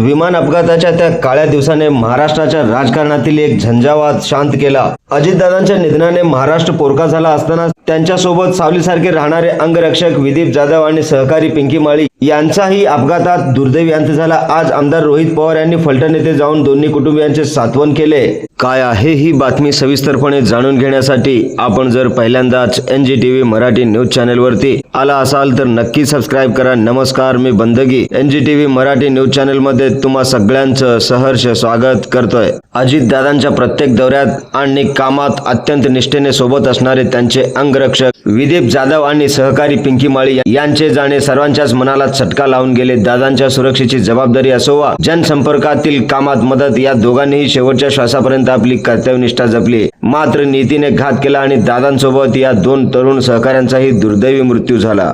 विमान अपघाताच्या त्या काळ्या दिवसाने महाराष्ट्राच्या राजकारणातील एक झंझावात शांत केला. अजितदादांच्या निधनाने महाराष्ट्र पोरका झाला असताना त्यांच्यासोबत सावलीसारखे राहणारे अंगरक्षक विदीप जाधव आणि सहकारी पिंकी माळी यांचाही अपघातात दुर्दैवी अंत झाला. आज आमदार रोहित पवार यांनी फलटण येथे जाऊन दोन्ही कुटुंबियांचे सात्वन केले. काय आहे ही बातमी सविस्तरपणे जाणून घेण्यासाठी आपण जर पहिल्यांदाच N G T V Marathi news चॅनलवरती आला असाल तर नक्की सबस्क्राईब करा. नमस्कार मी Bandagi. N G T V Marathi news चॅनलमध्ये तुम्हा सगळ्यांचं सहर्ष स्वागत करतोय. अजित दादांच्या प्रत्येक दौऱ्यात आणि कामात अत्यंत निष्ठेने सोबत असणारे त्यांचे अंगरक्षक विदीप जाधव आणि सहकारी पिंकी माळी यांचे जाणे सर्वांच्याच मनाला चटका लावून गेले. दादांच्या सुरक्षेची जबाबदारी असो वा जनसंपर्कातील कामात मदत या दोघांनीही शेवटच्या श्वासापर्यंत आपली कर्तव्यनिष्ठा जपली. मात्र नीतीने घात केला आणि दादांसोबत या दोन तरुण सहकाऱ्यांचाही दुर्दैवी मृत्यू झाला.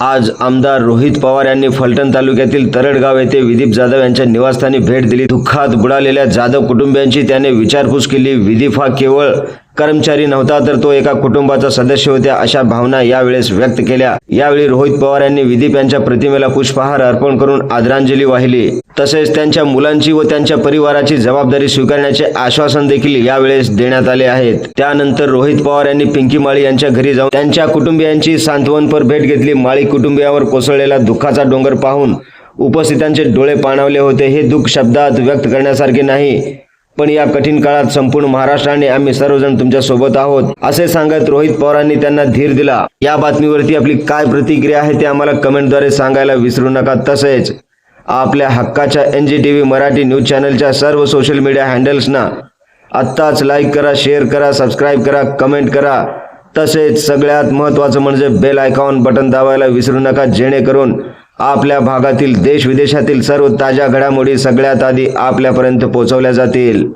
आज आमदार रोहित पवार यांनी फलटण तालुक्यातील तरडगाव येथे विदीप जाधव यांच्या निवासस्थानी भेट दिली. दुःखात बुडालेल्या जाधव कुटुंबियांची त्याने विचारपूस केली. विदीप हा केवळ कर्मचारी नव्हता तर तो एका कुटुंबाचा सदस्य होत्या अशा भावना यावेळेस व्यक्त केल्या. यावेळी रोहित पवार यांनी विदीप यांच्या प्रतिमेला पुष्पहार अर्पण करून आदरांजली वाहिली. तसेच त्यांच्या मुलांची व त्यांच्या परिवाराची जबाबदारी स्वीकारण्याचे आश्वासन देखील यावेळेस देण्यात आले आहेत. त्यानंतर रोहित पवार यांनी पिंकी माळी यांच्या घरी जाऊन त्यांच्या कुटुंबियांची सांत्वनपर भेट घेतली. माळी कुटुंबियावर कोसळलेला दुःखाचा डोंगर पाहून उपस्थितांचे डोळे पाणावले होते. हे दुःख शब्दात व्यक्त करण्यासारखे नाही. पण या कठीण काळात संपूर्ण महाराष्ट्राने आम्ही सर्वजण तुमच्यासोबत आहोत. असे सांगत रोहित पवारांनी त्यांना धीर दिला. या बातमीवरती आपली काय प्रतिक्रिया आहे ते आम्हाला कमेंटद्वारे सांगायला विसरू नका. तसेच आपल्या हक्काच्या N G T V Marathi news चॅनलच्या सर्व सोशल मीडिया हँडल्सना आत्ताच लाईक करा शेअर करा सबस्क्राईब करा कमेंट करा. तसेच सगळ्यात महत्त्वाचं म्हणजे बेल आयकॉन बटन दाबायला विसरू नका जेणेकरून आपल्या भागातील देश विदेशातील सर्व ताज्या घडामोडी सगळ्यात आधी आपल्यापर्यंत पोहोचवल्या जातील.